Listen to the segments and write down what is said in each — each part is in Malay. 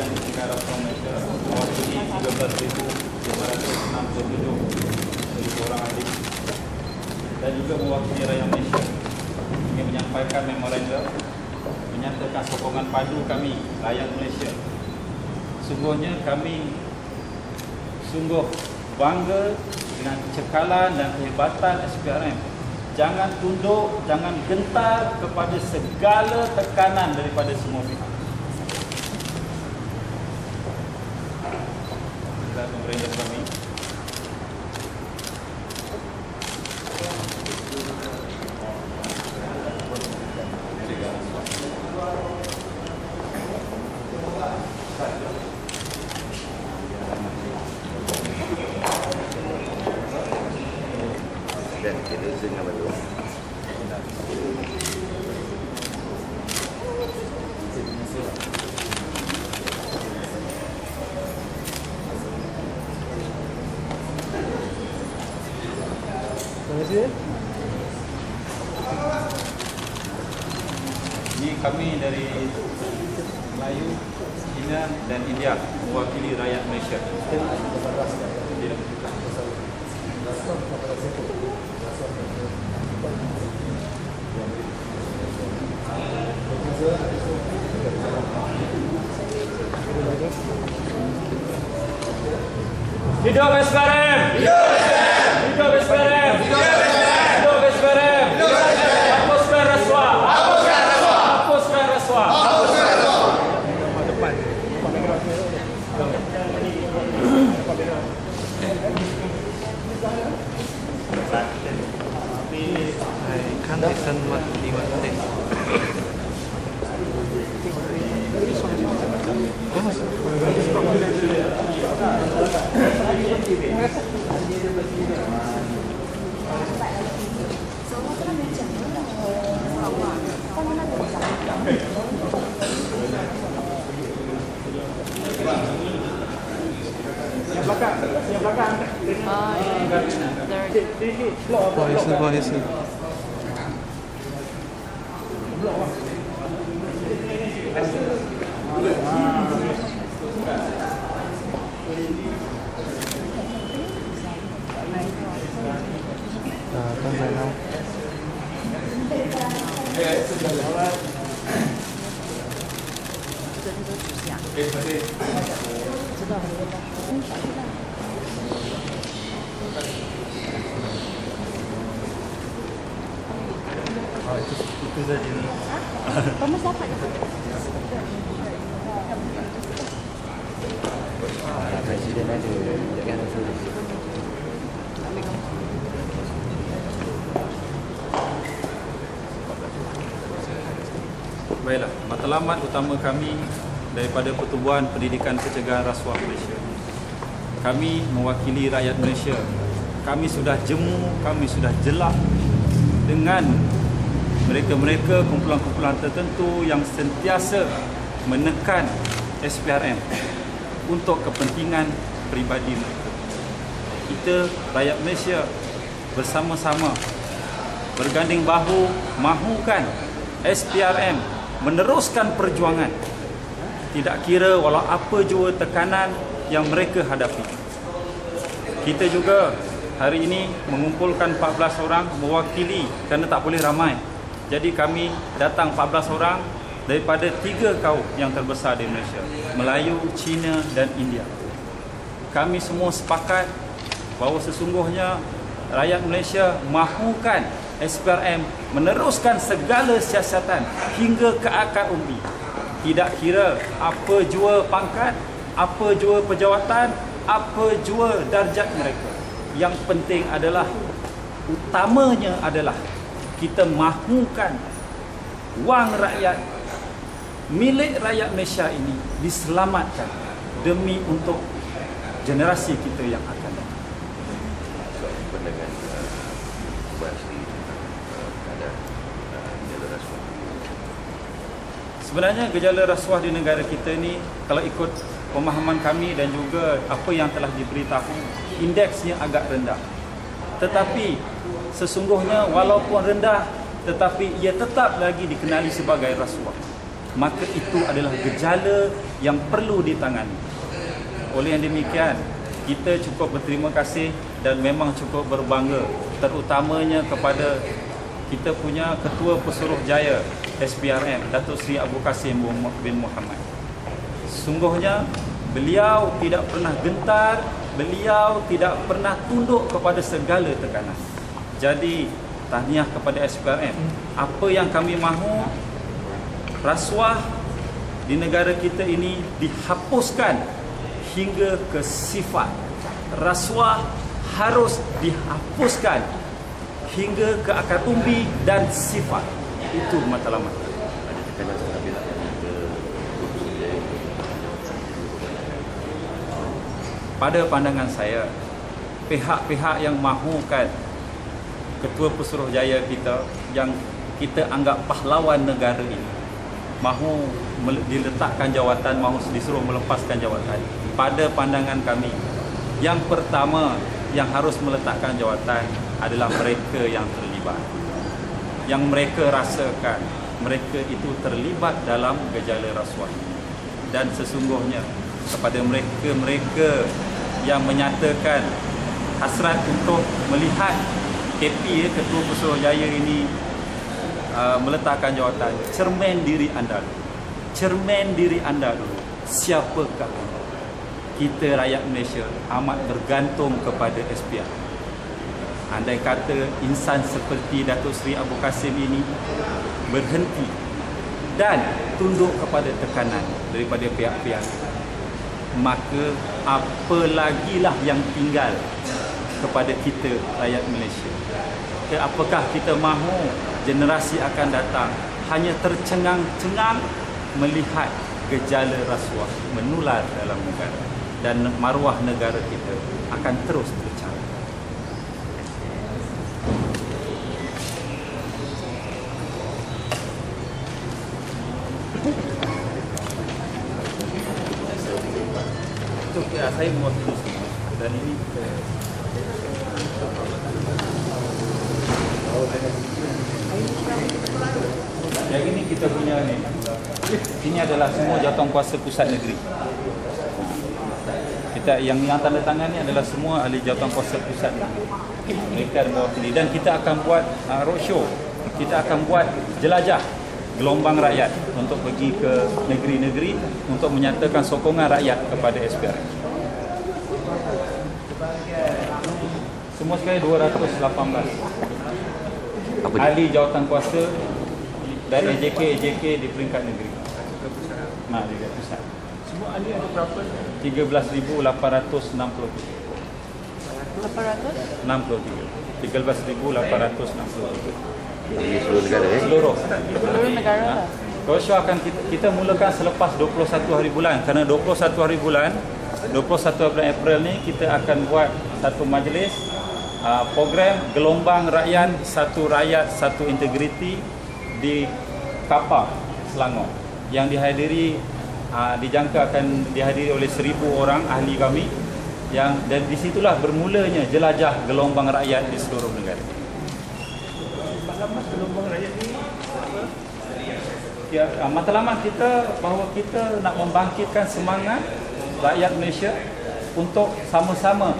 kami mengharapkan mereka mewakili 13,567 orang adik dan juga mewakili rakyat Malaysia. Ingin menyampaikan memorandum menyatakan sokongan padu kami rakyat Malaysia. Sungguhnya kami sungguh bangga dengan kecekalan dan kehebatan SPRM jangan tunduk, jangan gentar kepada segala tekanan daripada semua pihak. Dan pemerintah kami Dan kita izin apa tu? Ini kami dari Melayu, China dan India mewakili rakyat Malaysia. Hidup SPRM! Hidup 不好意思，不好意思。 上班啦。哎，这个聊。都不下。哎，知道很多。啊，就就在这里。我们下班了。啊，没时间，那就。Baiklah, matlamat utama kami daripada Pertubuhan Pendidikan Pencegahan Rasuah Malaysia. Kami mewakili rakyat Malaysia. Kami sudah jemu, kami sudah jelak dengan mereka-mereka kumpulan-kumpulan tertentu yang sentiasa menekan SPRM untuk kepentingan peribadi mereka. Kita rakyat Malaysia bersama-sama berganding bahu mahukan SPRM meneruskan perjuangan tidak kira walau apa jua tekanan yang mereka hadapi. Kita juga hari ini mengumpulkan 14 orang mewakili kerana tak boleh ramai. Jadi kami datang 14 orang daripada tiga kaum yang terbesar di Malaysia, Melayu, Cina dan India. Kami semua sepakat bahawa sesungguhnya rakyat Malaysia mahukan SPRM meneruskan segala siasatan hingga ke akar umbi. Tidak kira apa jua pangkat, apa jua pejawatan, apa jua darjat mereka. Yang penting adalah utamanya adalah kita mahukan wang rakyat milik rakyat Malaysia ini diselamatkan demi untuk generasi kita yang akan datang. tentang uh, keadaan uh, jalur rasuah. Sebenarnya gejala rasuah di negara kita ni kalau ikut pemahaman kami dan juga apa yang telah diberitahu indeksnya agak rendah. Tetapi sesungguhnya walaupun rendah tetapi ia tetap lagi dikenali sebagai rasuah. Maka itu adalah gejala yang perlu ditangani. Oleh yang demikian, kita cukup berterima kasih dan memang cukup berbangga terutamanya kepada kita punya Ketua Pesuruh SPRM Datuk Seri Abu Kasim bin Muhammad. Sungguhnya beliau tidak pernah gentar, beliau tidak pernah tunduk kepada segala tekanan. Jadi tahniah kepada SPRM. Apa yang kami mahu rasuah di negara kita ini dihapuskan hingga ke sifat. Rasuah harus dihapuskan hingga ke akar umbi dan sifat. Itu matlamat. Ada tekanan stabil Jaya. Pada pandangan saya, pihak-pihak yang mahukan Ketua Pesuruhjaya kita yang kita anggap pahlawan negara ini mahu diletakkan jawatan, mahu disuruh melepaskan jawatan. Pada pandangan kami, yang pertama yang harus meletakkan jawatan adalah mereka yang terlibat. Yang mereka rasakan mereka itu terlibat dalam gejala rasuah. Dan sesungguhnya kepada mereka-mereka yang menyatakan hasrat untuk melihat KP ya, Ketua Pesuruhjaya ini uh, meletakkan jawatan cermin diri anda dulu. cermin diri anda dulu siapakah kita rakyat Malaysia amat bergantung kepada SPR andai kata insan seperti Datuk Seri Abu Kasim ini berhenti dan tunduk kepada tekanan daripada pihak-pihak maka apa lagi lah yang tinggal kepada kita rakyat Malaysia ke apakah kita mahu generasi akan datang hanya tercengang-cengang melihat gejala rasuah menular dalam negara dan maruah negara kita akan terus tercarat. Saya mewakili semua dan ini Yang ini kita punya ni. Ini adalah semua jawatan kuasa pusat negeri. Kita yang yang tanda tangan ni adalah semua ahli jawatan kuasa pusat negeri. Mereka mewakili dan kita akan buat uh, roadshow. Kita akan buat jelajah gelombang rakyat untuk pergi ke negeri-negeri untuk menyatakan sokongan rakyat kepada SPR. Semua sekali 218 Apa dia? ahli jawatan kuasa dan AJK AJK di peringkat negeri. Nah, di pusat. Semua ahli ada berapa? 13,863. 800? 63. 13,863. Di seluruh negara eh. Seluruh. Seluruh negara lah. Roadshow akan kita, kita mulakan selepas 21 hari bulan kerana 21 hari bulan 21 bulan April ni kita akan buat satu majlis uh, program gelombang rakyat satu rakyat satu integriti di Kapar Selangor yang dihadiri uh, dijangka akan dihadiri oleh 1000 orang ahli kami yang dan di situlah bermulanya jelajah gelombang rakyat di seluruh negara. Matlamat gelombang rakyat ni apa? Ya, uh, matlamat kita bahawa kita nak membangkitkan semangat rakyat Malaysia untuk sama-sama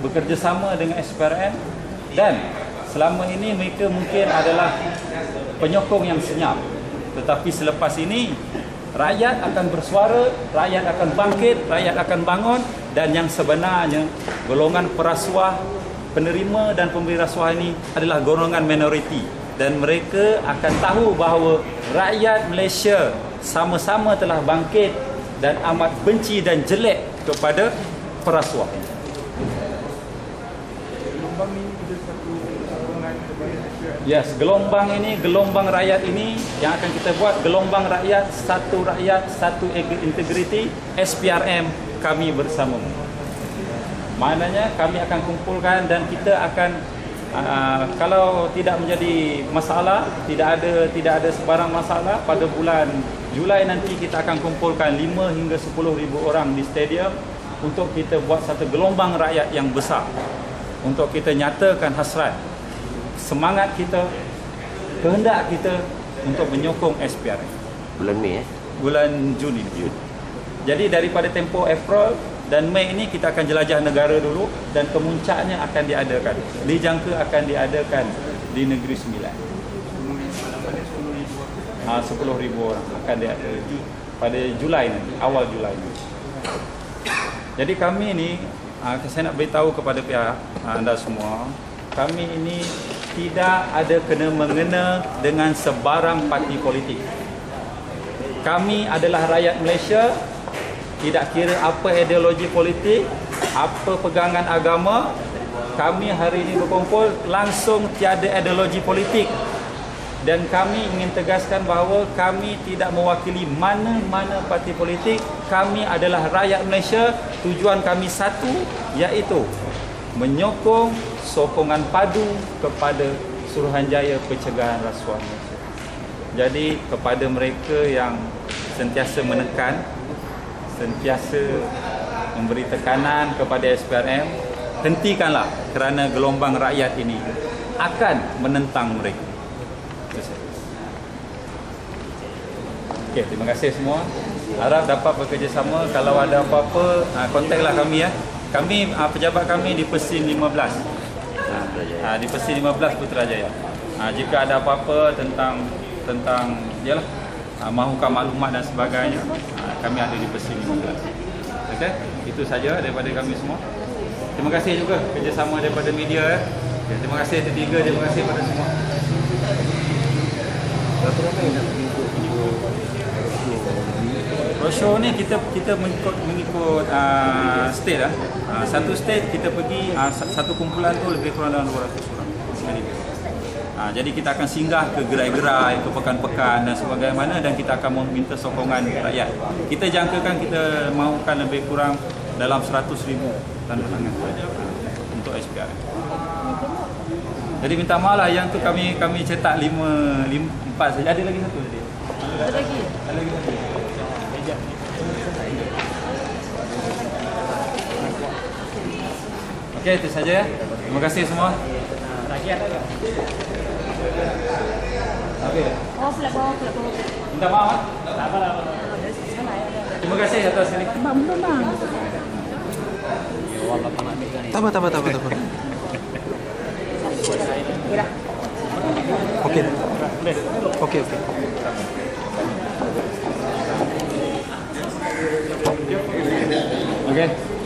bekerjasama dengan SPRM dan selama ini mereka mungkin adalah penyokong yang senyap. Tetapi selepas ini rakyat akan bersuara, rakyat akan bangkit, rakyat akan bangun dan yang sebenarnya golongan perasuah penerima dan pemberi rasuah ini adalah golongan minoriti dan mereka akan tahu bahawa rakyat Malaysia sama-sama telah bangkit dan amat benci dan jelek kepada perasuah. Gelombang ni ada satu sokongan kepada masyarakat. Yes, gelombang ini, gelombang rakyat ini yang akan kita buat gelombang rakyat, satu rakyat, satu eg- integriti, SPRM kami bersamamu. Maknanya kami akan kumpulkan dan kita akan uh, kalau tidak menjadi masalah, tidak ada tidak ada sebarang masalah pada bulan Julai nanti kita akan kumpulkan 5 hingga 10 ribu orang di stadium untuk kita buat satu gelombang rakyat yang besar untuk kita nyatakan hasrat semangat kita kehendak kita untuk menyokong SPRM Bulan Mei eh. bulan Juni Jun. jadi daripada tempoh April dan Mei ini kita akan jelajah negara dulu dan kemuncaknya akan diadakan. Dijangka akan diadakan di Negeri Sembilan. Ah, 10,000 orang akan diadakan pada Julai nanti, awal Julai nanti. Jadi kami ni ah, saya nak beritahu kepada pihak ah, anda semua, kami ini tidak ada kena mengena dengan sebarang parti politik. Kami adalah rakyat Malaysia tidak kira apa ideologi politik, apa pegangan agama, kami hari ini berkumpul langsung tiada ideologi politik dan kami ingin tegaskan bahawa kami tidak mewakili mana-mana parti politik. Kami adalah rakyat Malaysia. Tujuan kami satu iaitu menyokong sokongan padu kepada Suruhanjaya Pencegahan Rasuah Malaysia. Jadi kepada mereka yang sentiasa menekan sentiasa memberi tekanan kepada SPRM hentikanlah kerana gelombang rakyat ini akan menentang mereka itu saja. Okey, terima kasih semua. Harap dapat bekerjasama. Kalau ada apa-apa, ah, kontaklah kami ya. Kami ah, pejabat kami di Persin 15. Ah, di Persin 15 Putrajaya. Jika ada apa-apa tentang tentang yalah ah, mahukan maklumat dan sebagainya, kami ada di Persin 15. Okey, itu saja daripada kami semua. Terima kasih juga kerjasama daripada media ya. Terima kasih ketiga, terima kasih kepada semua. Roadshow ni kita kita mengikut mengikut uh, state lah. Uh, satu state kita pergi uh, satu kumpulan tu lebih kurang dalam 200 orang sekali. Uh, jadi kita akan singgah ke gerai-gerai, ke pekan-pekan dan sebagainya dan kita akan meminta sokongan rakyat. Kita jangkakan kita mahukan lebih kurang dalam 100 ribu tanda tangan untuk SPRM. Jadi minta maaf lah yang tu kami kami cetak 5 5 4 saja. Ada lagi satu tadi. Ada lagi? Ada lagi satu. Okey, itu saja ya. Terima kasih semua. Okey. Oh, flat bawah, flat bawah. Minta maaf. ah. Terima kasih atas ini. Bang, belum bang. Tak apa, tak apa, tak apa, tak apa. Okey. Okey, okey. Okey.